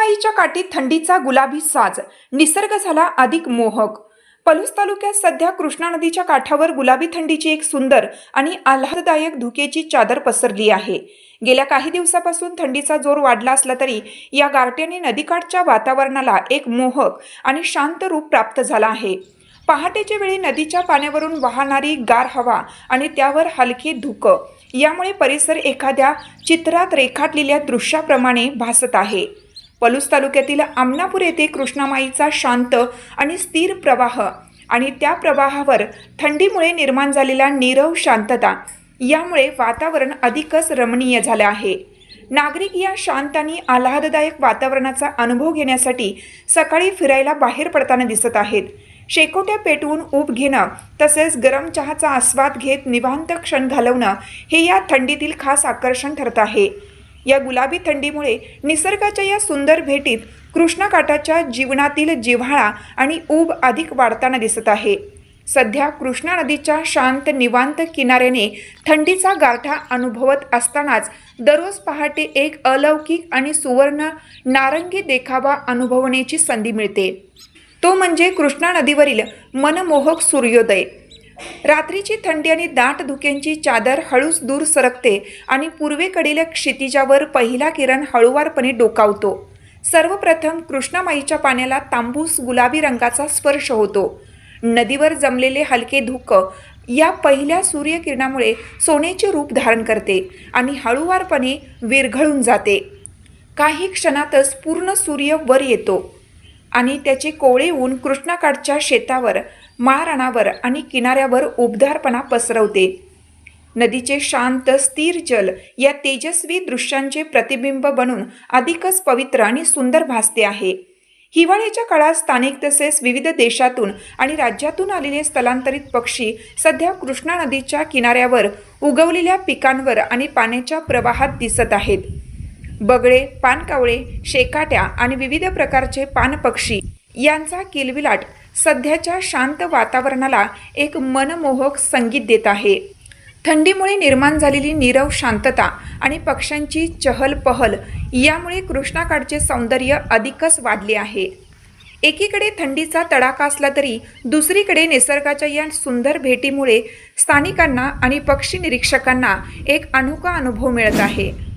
कृष्णामाईच्या काठी थंडीचा गुलाबी साज. निसर्ग झाला अधिक मोहक. पलूस तालुक्यात सध्या कृष्णा नदीच्या काठावर गुलाबी थंडीची एक सुंदर आणि आल्हाददायक धुकेची चादर पसरली आहे. गेल्या काही दिवसापासून थंडीचा जोर वाढला असला तरी या गारट्याने नदीकाठच्या वातावरणाला एक मोहक आणि शांत रूप प्राप्त झाला आहे. पहाटेच्या वेळी नदीच्या पाण्यावरून वाहणारी गार हवा आणि त्यावर हलके धुकं. यामुळे परिसर एखाद्या चित्रात रेखाटलेल्या दृश्याप्रमाणे भासत आहे. पलूस तालुक्यातील आमनापूर येथे कृष्णामाईचा शांत आणि स्थिर प्रवाह आणि त्या प्रवाहावर थंडीमुळे निर्माण झालेला नीरव शांतता. यामुळे वातावरण अधिकच रमणीय झालं आहे. नागरिक या शांत आणि आल्हाददायक वातावरणाचा अनुभव घेण्यासाठी सकाळी फिरायला बाहेर पडताना दिसत आहेत. शेकोट्या पेटवून ऊब घेणं तसेच गरम चहाचा आस्वाद घेत निवांत क्षण घालवणं हे या थंडीतील खास आकर्षण ठरत आहे. या गुलाबी थंडीमुळे निसर्गाच्या या सुंदर भेटीत कृष्णाकाठाच्या जीवनातील जिव्हाळा आणि ऊब अधिक वाढताना दिसत आहे. सध्या कृष्णा नदीच्या शांत निवांत किनाऱ्याने थंडीचा गाठा अनुभवत असतानाच दररोज पहाटे एक अलौकिक आणि सुवर्ण नारंगी देखावा अनुभवण्याची संधी मिळते. तो म्हणजे कृष्णा नदीवरील मनमोहक सूर्योदय. रात्रीची थंडी आणि दाट धुक्यांची चादर हळूच दूर सरकते आणि पूर्वेकडील क्षितिजावर पहिला किरण हळूवारपणे डोकावतो. सर्वप्रथम कृष्णामाईच्या पाण्याला तांबूस गुलाबी रंगाचा स्पर्श होतो. नदीवर जमलेले हलके धुकं या पहिल्या सूर्यकिरणामुळे सोन्याचे रूप धारण करते आणि हळूवारपणे विरघळून जाते. काही क्षणातच पूर्ण सूर्य वर येतो आणि त्याचे कोवळे ऊन कृष्णाकाठच्या शेतावर माळरानावर आणि किनाऱ्यावर उबदारपणा पसरवते. नदीचे शांत स्थिर जल या तेजस्वी दृश्यांचे प्रतिबिंब बनून अधिकच पवित्र आणि सुंदर भासते आहे. हिवाळ्याच्या काळात स्थानिक तसेच विविध देशातून आणि राज्यातून आलेले स्थलांतरित पक्षी सध्या कृष्णा नदीच्या किनाऱ्यावर उगवलेल्या पिकांवर आणि पाण्याच्या प्रवाहात दिसत आहेत. बगळे पानकावळे शेकाट्या आणि विविध प्रकारचे पानपक्षी यांचा किलबिलाट सध्याच्या शांत वातावरणाला एक मनमोहक संगीत देत आहे. थंडीमुळे निर्माण झालेली नीरव शांतता आणि पक्ष्यांची चहल पहल यामुळे कृष्णाकाठचे सौंदर्य अधिकच वाढले आहे. एकीकडे थंडीचा तडाखा असला तरी दुसरीकडे निसर्गाच्या या सुंदर भेटीमुळे स्थानिकांना आणि पक्षी निरीक्षकांना एक अनोखा अनुभव मिळत आहे.